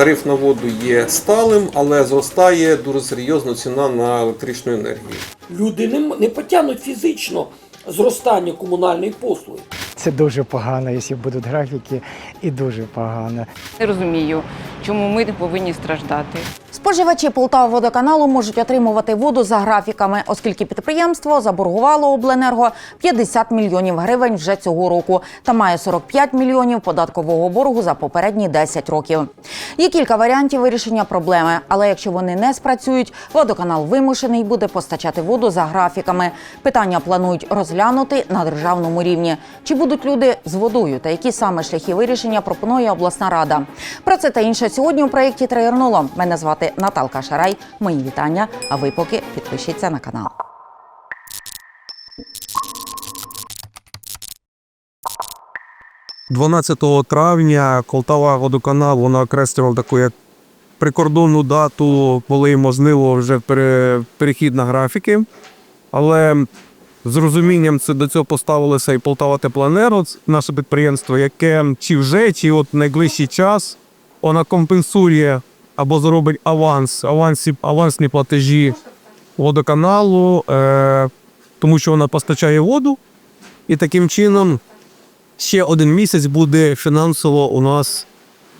тариф на воду є сталим, але зростає дуже серйозно ціна на електричну енергію. Люди не, не потягнуть фізично зростання комунальної послуги. Це дуже погано, якщо будуть графіки, і дуже погано. Не розумію, чому ми не повинні страждати. Споживачі Полтававодоканалу можуть отримувати воду за графіками, оскільки підприємство заборгувало обленерго 50 мільйонів гривень вже цього року та має 45 мільйонів податкового боргу за попередні 10 років. Є кілька варіантів вирішення проблеми, але якщо вони не спрацюють, водоканал вимушений буде постачати воду за графіками. Питання планують розглянути на державному рівні. Чи будуть люди з водою та які саме шляхи вирішення пропонує обласна рада? Про це та інше сьогодні у проєкті Траєрнуло. Мене звати Наталка Шарай. Мої вітання. А ви поки підпишіться на канал. – 12 травня Колтава водоканал вона окреслював таку як прикордонну дату, коли можливо вже перехід на графіки. Але з розумінням це до цього поставилося і Полтава Теплоенерго, наше підприємство, яке чи вже, чи от найближчий час вона компенсує або зробить аванс, авансі, авансні платежі водоканалу, е, тому що вона постачає воду. І таким чином ще один місяць буде фінансово у нас,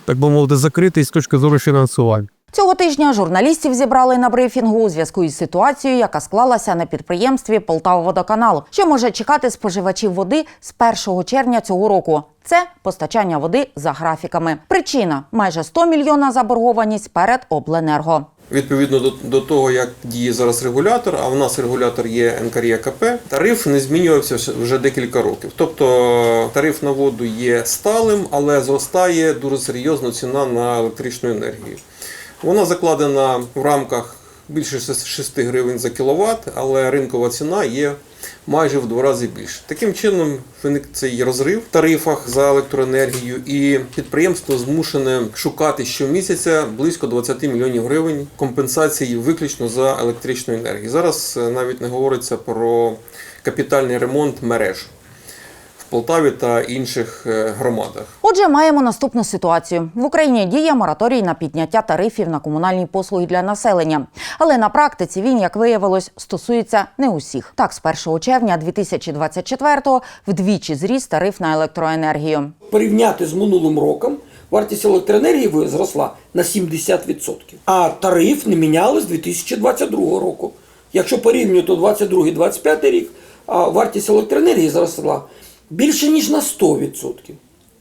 так би мовити, закритий з точки зору фінансування. Цього тижня журналістів зібрали на брифінгу у зв'язку із ситуацією, яка склалася на підприємстві Полтававодоканал. Що може чекати споживачів води з 1 червня цього року? Це постачання води за графіками. Причина майже 100 мільйона заборгованість перед обленерго. Відповідно до, до того, як діє зараз регулятор, а в нас регулятор є НКРЄКП, тариф не змінювався вже- декілька років. Тобто тариф на воду є сталим, але зростає дуже серйозно ціна на електричну енергію. Вона закладена в рамках більше 6 гривень за кіловат, але ринкова ціна є майже в два рази більше. Таким чином виник цей розрив в тарифах за електроенергію, і підприємство змушене шукати щомісяця близько 20 мільйонів гривень компенсації виключно за електричну енергію. Зараз е, навіть не говориться про капітальний ремонт мереж Полтаві та інших е, громадах. Отже, маємо наступну ситуацію. В Україні діє мораторій на підняття тарифів на комунальні послуги для населення. Але на практиці він, як виявилось, стосується не усіх. Так, з 1 червня 2024-го вдвічі зріс тариф на електроенергію. Порівняти з минулим роком вартість електроенергії ви- зросла на 70%. А тариф не міняли з 2022 року. Якщо порівнювати 22-25 рік, а вартість електроенергії зросла більше ніж на 100%.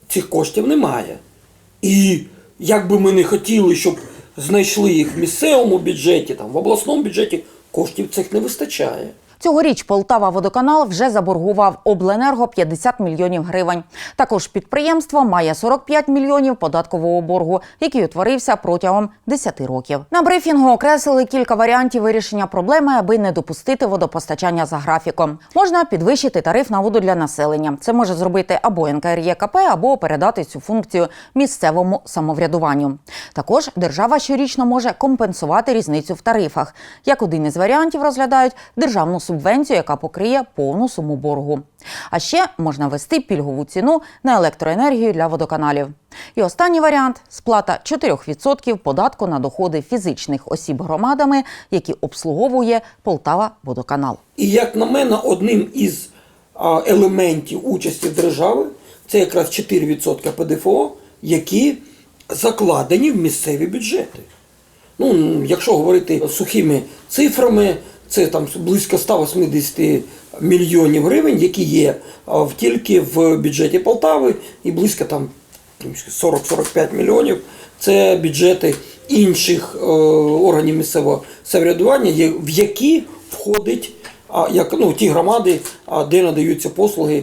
Цих коштів немає. І як би ми не хотіли, щоб знайшли їх в місцевому бюджеті, там, в обласному бюджеті, коштів цих не вистачає. Цьогоріч Полтава водоканал вже заборгував обленерго 50 мільйонів гривень. Також підприємство має 45 мільйонів податкового боргу, який утворився протягом 10 років. На брифінгу окреслили кілька варіантів вирішення проблеми, аби не допустити водопостачання за графіком. Можна підвищити тариф на воду для населення. Це може зробити або НКРЄКП, або передати цю функцію місцевому самоврядуванню. Також держава щорічно може компенсувати різницю в тарифах. Як один із варіантів розглядають державну субвенцію, яка покриє повну суму боргу. А ще можна ввести пільгову ціну на електроенергію для водоканалів. І останній варіант сплата 4% податку на доходи фізичних осіб громадами, які обслуговує Полтава водоканал. І як на мене, одним із елементів участі держави це якраз 4% ПДФО, які закладені в місцеві бюджети. Ну, якщо говорити сухими цифрами, це там близько 180 мільйонів гривень, які є тільки в бюджеті Полтави, і близько там 40-45 мільйонів це бюджети інших е, органів місцевого самоврядування, в які входить як, ну, ті громади, де надаються послуги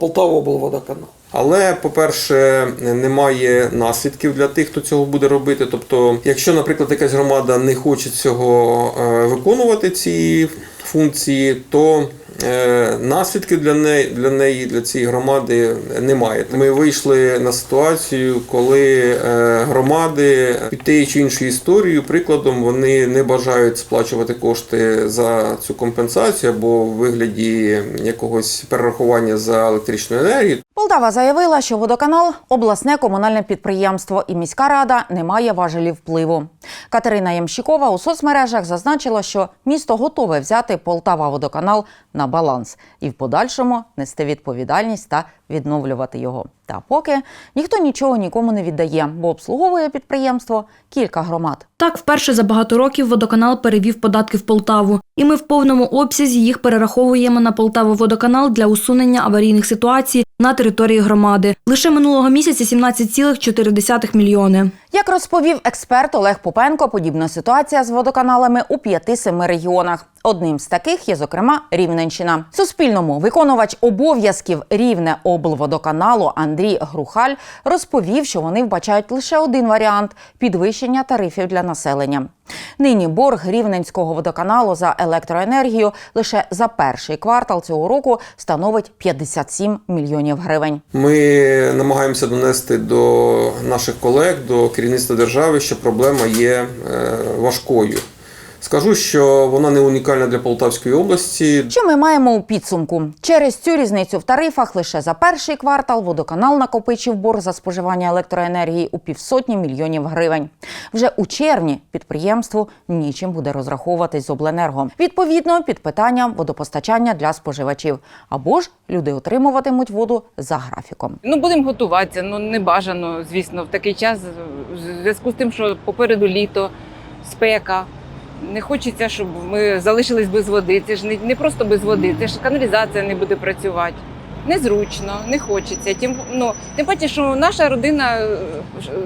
Полтава облводоканал. Але, по-перше, немає наслідків для тих, хто цього буде робити. Тобто, якщо, наприклад, якась громада не хоче цього е, виконувати ці функції, то Е, Наслідків для неї, для неї, для цієї громади немає. Ми вийшли на ситуацію, коли е, громади під тією чи іншою історією, прикладом, вони не бажають сплачувати кошти за цю компенсацію або в вигляді якогось перерахування за електричну енергію. Полтава заявила, що водоканал обласне комунальне підприємство і міська рада не має важелів впливу. Катерина Ямщикова у соцмережах зазначила, що місто готове взяти Полтава водоканал на баланс і в подальшому нести відповідальність та відновлювати його. Та поки ніхто нічого нікому не віддає, бо обслуговує підприємство кілька громад. Так, вперше за багато років водоканал перевів податки в Полтаву, і ми в повному обсязі їх перераховуємо на Полтавоводоканал для усунення аварійних ситуацій на території громади. Лише минулого місяця 17,4 мільйони. Як розповів експерт Олег Попенко, подібна ситуація з водоканалами у п'яти-семи регіонах. Одним з таких є, зокрема, Рівненщина. Суспільному виконувач обов'язків Рівне облводоканалу Андрій Грухаль розповів, що вони вбачають лише один варіант підвищення тарифів для населення. Нині борг рівненського водоканалу за електроенергію лише за перший квартал цього року становить 57 мільйонів гривень. Ми намагаємося донести до наших колег, до керівництва держави, що проблема є е, важкою. Скажу, що вона не унікальна для Полтавської області. Що ми маємо у підсумку? Через цю різницю в тарифах лише за перший квартал водоканал накопичив борг за споживання електроенергії у півсотні мільйонів гривень. Вже у червні підприємству нічим буде розраховуватись з обленерго. Відповідно, під питанням водопостачання для споживачів. Або ж люди отримуватимуть воду за графіком. Ну, будемо готуватися. Ну, не бажано, звісно, в такий час, в зв'язку з тим, що попереду літо, спека. Не хочеться, щоб ми залишились без води. Це ж не, не просто без води, це ж каналізація не буде працювати. Незручно, не хочеться. Тим, ну, тим паче, що наша родина е,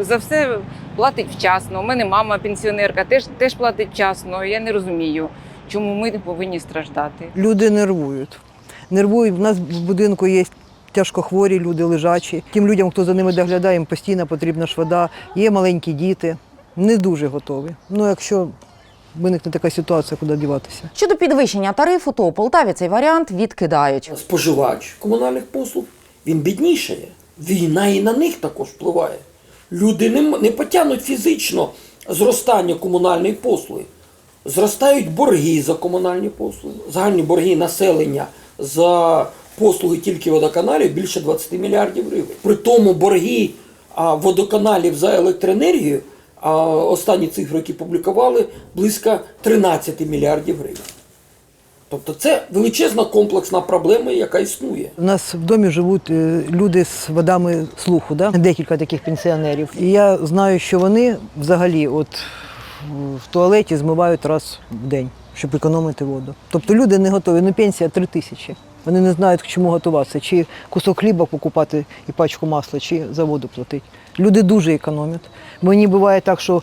за все платить вчасно. У мене мама пенсіонерка теж, теж платить вчасно. Я не розумію, чому ми не повинні страждати. Люди нервують. Нервують. У нас в будинку є тяжкохворі люди, лежачі. Тим людям, хто за ними доглядає, їм постійно потрібна ж вода. Є маленькі діти. Не дуже готові. Ну, якщо виникне така ситуація, куди діватися. Щодо підвищення тарифу, то у Полтаві цей варіант відкидають. споживач комунальних послуг, він біднішає. Війна і на них також впливає. Люди не, не потягнуть фізично зростання комунальної послуги. Зростають борги за комунальні послуги. Загальні борги населення за послуги тільки водоканалів більше 20 мільярдів гривень. При тому борги водоканалів за електроенергію, а, останні цифри, які публікували, близько 13 мільярдів гривень. Тобто це величезна комплексна проблема, яка існує. У нас в домі живуть е, люди з вадами слуху, да? декілька таких пенсіонерів. І я знаю, що вони взагалі от в туалеті змивають раз в день, щоб економити воду. Тобто люди не готові. Ну пенсія три тисячі. Вони не знають, к чому готуватися, чи кусок хліба покупати і пачку масла, чи за воду платити. Люди дуже економять. Мені буває так, що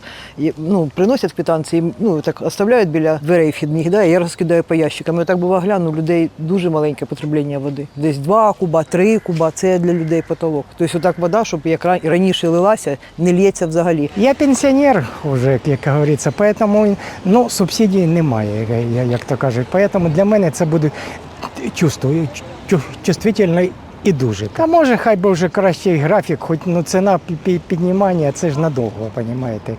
ну, приносять квитанції, ну так оставляють біля дверей вхідних, да, і я розкидаю по ящикам. Я так буває гляну, у людей дуже маленьке потреблення води. Десь два куба, три куба це для людей потолок. Тобто отак вода, щоб як ра- раніше лилася, не лється взагалі. Я пенсіонер вже, як говориться, поэтому ну, субсидій немає, як то кажуть. Поэтому для мене це буде чувствую, чу- чувствительно і дуже. А може, хай би вже кращий графік, хоч ну, ціна пі- пі- піднімання, це ж надовго, розумієте?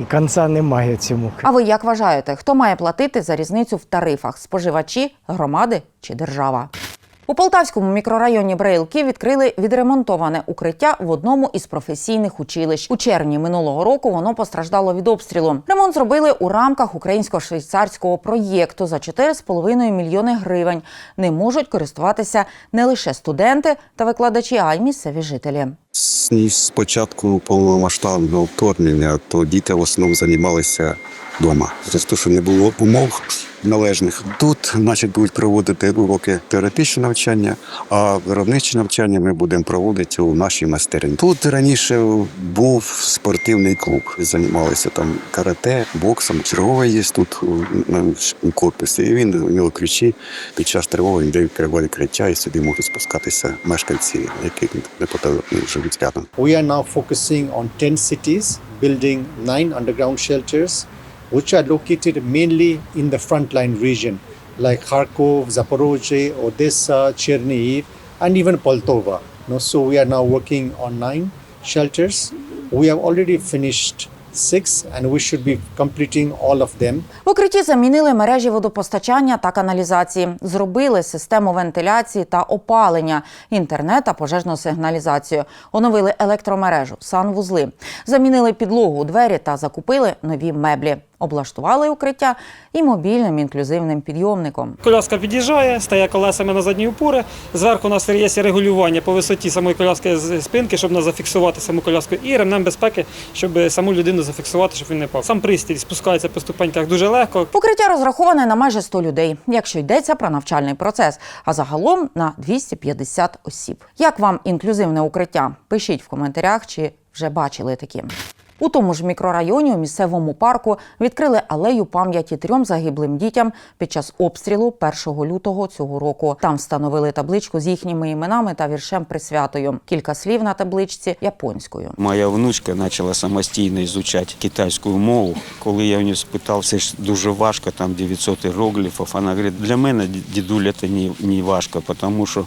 І кінця немає цьому. А ви як вважаєте, хто має платити за різницю в тарифах? Споживачі, громади чи держава? У Полтавському мікрорайоні Брейлки відкрили відремонтоване укриття в одному із професійних училищ. У червні минулого року воно постраждало від обстрілу. Ремонт зробили у рамках українсько-швейцарського проєкту за 4,5 мільйони гривень. Не можуть користуватися не лише студенти та викладачі, а й місцеві жителі. З з початку повномасштабного вторгнення, то діти в основному займалися вдома. Через те, що не було умов належних. Тут, значить, будуть проводити уроки теоретичного навчання, а виробниче навчання ми будемо проводити у нашій майстерні. Тут раніше був спортивний клуб. Займалися там карате, боксом. Черговий є тут у. І він у нього ключі під час тривоги йде відкриває укриття, і сюди можуть спускатися мешканці, які неподалік We are now focusing on 10 cities, building nine underground shelters, which are located mainly in the frontline region, like Kharkov, Zaporozhye, Odessa, Chernihiv, and even Poltova. So we are now working on nine shelters. We have already finished six, and we should be completing all of them. В укритті замінили мережі водопостачання та каналізації, зробили систему вентиляції та опалення, інтернет та пожежну сигналізацію, оновили електромережу, санвузли, замінили підлогу, двері та закупили нові меблі. Облаштували укриття і мобільним інклюзивним підйомником. Коляска під'їжджає, стає колесами на задні опори. Зверху у нас є регулювання по висоті самої коляски з спинки, щоб не зафіксувати саму коляску, і ремнем безпеки, щоб саму людину зафіксувати, щоб він не пав. Сам пристрій спускається по ступеньках дуже легко. Укриття розраховане на майже 100 людей, якщо йдеться про навчальний процес, а загалом на 250 осіб. Як вам інклюзивне укриття? Пишіть в коментарях, чи вже бачили такі. У тому ж мікрорайоні у місцевому парку відкрили алею пам'яті трьом загиблим дітям під час обстрілу 1 лютого цього року. Там встановили табличку з їхніми іменами та віршем присвятою. Кілька слів на табличці японською. Моя внучка почала самостійно изучати китайську мову. Коли я у нього спитав, це ж дуже важко, там 900 іерогліфів. Вона говорить, для мене дідуля це не важко, тому що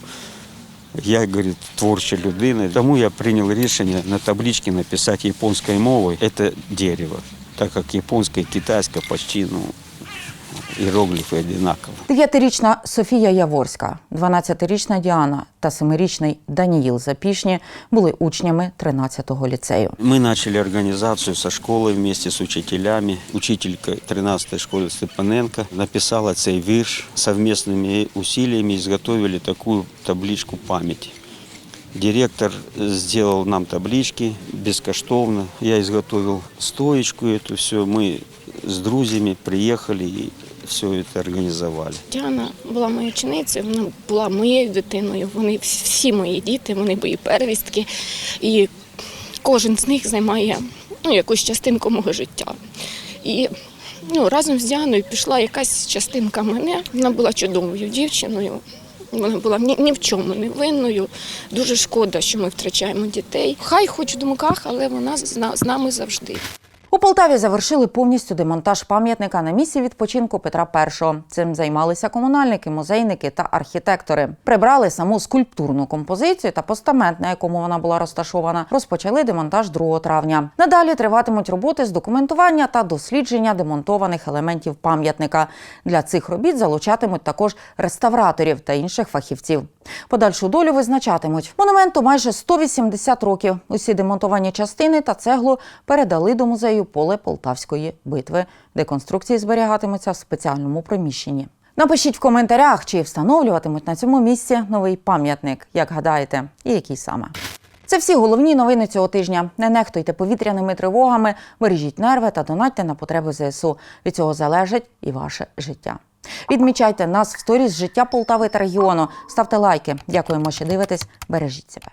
я говорит творча людина. Тому я прийняв рішення на табличці написати японською мовою це дерево, так як японська і китайська почти ну, іерогліфи однакові. Дев'ятирічна Софія Яворська, 12-річна Діана та 7-річний Даніїл Запішні були учнями 13-го ліцею. Мы начали организацию со школой вместе с учителями. Учителька 13-й школы Степаненко написала цей вірш. Совместными усилиями изготовили такую табличку памяти. Директор сделал нам таблички бескоштовно. Я изготовил стоечку эту все. Мы с друзьями приехали и все это организовали. Діана була моєю ученицею, вона була моєю дитиною. Вони всі мої діти, вони мої первістки. І кожен з них займає ну, якусь частинку мого життя. І ну, разом з Діаною пішла якась частинка мене. Вона була чудовою дівчиною. Вона була ні, ні в чому не винною. Дуже шкода, що ми втрачаємо дітей. Хай хоч в думках, але вона з, з нами завжди. У Полтаві завершили повністю демонтаж пам'ятника на місці відпочинку Петра І. Цим займалися комунальники, музейники та архітектори. Прибрали саму скульптурну композицію та постамент, на якому вона була розташована. Розпочали демонтаж 2 травня. Надалі триватимуть роботи з документування та дослідження демонтованих елементів пам'ятника. Для цих робіт залучатимуть також реставраторів та інших фахівців. Подальшу долю визначатимуть. Монументу майже 180 років. Усі демонтовані частини та цеглу передали до музею поле Полтавської битви, де конструкції зберігатимуться в спеціальному приміщенні. Напишіть в коментарях, чи встановлюватимуть на цьому місці новий пам'ятник, як гадаєте, і який саме. Це всі головні новини цього тижня. Не нехтуйте повітряними тривогами, бережіть нерви та донатьте на потреби ЗСУ. Від цього залежить і ваше життя. Відмічайте нас в сторіс життя Полтави та регіону. Ставте лайки. Дякуємо, що дивитесь. Бережіть себе.